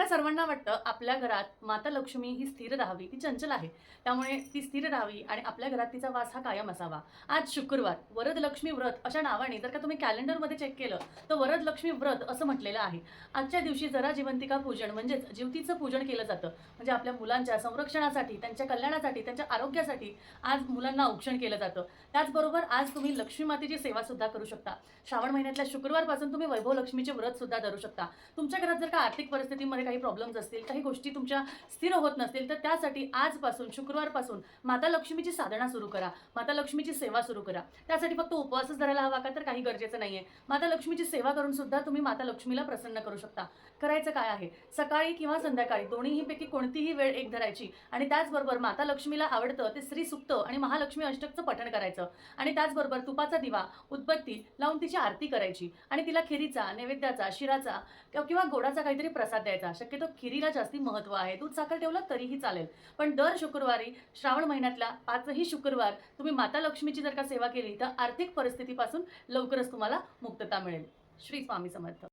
आपल्या सर्वांना वाटतं आपल्या घरात माता लक्ष्मी ही स्थिर राहावी ती चंचल आहे. त्यामुळे ती स्थिर राहावी आणि आपल्या घरात तिचा वास हा कायम असावा. आज शुक्रवार वरद लक्ष्मी व्रत अशा नावाने जर का तुम्ही कॅलेंडरमध्ये चेक केलं तर वरद लक्ष्मी व्रत असं म्हटलेलं आहे. आजच्या दिवशी जरा जिवंतिका पूजन म्हणजेच जीवतीचं पूजन केलं जातं. म्हणजे आपल्या मुलांच्या संरक्षणासाठी त्यांच्या कल्याणासाठी त्यांच्या आरोग्यासाठी आज मुलांना औक्षण केलं जातं. त्याचबरोबर आज तुम्ही लक्ष्मी मातेची सेवा सुद्धा करू शकता. श्रावण महिन्यातल्या शुक्रवारपासून तुम्ही वैभव लक्ष्मीचे व्रत सुद्धा धरू शकता. तुमच्या घरात जर का आर्थिक परिस्थितीमध्ये काही प्रॉब्लेम्स असतील काही गोष्टी तुमच्या स्थिर होत नसतील तर त्यासाठी आजपासून शुक्रवारपासून माता लक्ष्मीची साधना सुरू करा. माता लक्ष्मीची सेवा सुरू करा. त्यासाठी फक्त उपवासच धरायला हवा का? तर काही गरजेचं नाही आहे माता लक्ष्मीची सेवा करून सुद्धा तुम्ही माता लक्ष्मीला प्रसन्न करू शकता. करायचं काय आहे? सकाळी किंवा संध्याकाळी दोन्हीपैकी कोणतीही वेळ एक धरायची आणि त्याचबरोबर माता लक्ष्मीला आवडतं ते श्री सुक्त आणि महालक्ष्मी अष्टकचं पठण करायचं. आणि त्याचबरोबर तुपाचा दिवा उत्पत्ती लावून तिची आरती करायची आणि तिला खिरीचा नैवेद्याचा शिराचा किंवा- किंवा गोडाचा काहीतरी प्रसाद द्यायचा. शक्यतो खिरीला जास्ती महत्त्व आहे. दूध साखर ठेवलं तरीही चालेल. पण दर शुक्रवारी श्रावण महिन्यातल्या पाचही शुक्रवार तुम्ही माता लक्ष्मीची जर का सेवा केली तर आर्थिक परिस्थितीपासून लवकरच तुम्हाला मुक्तता मिळेल. श्री स्वामी समर्थ.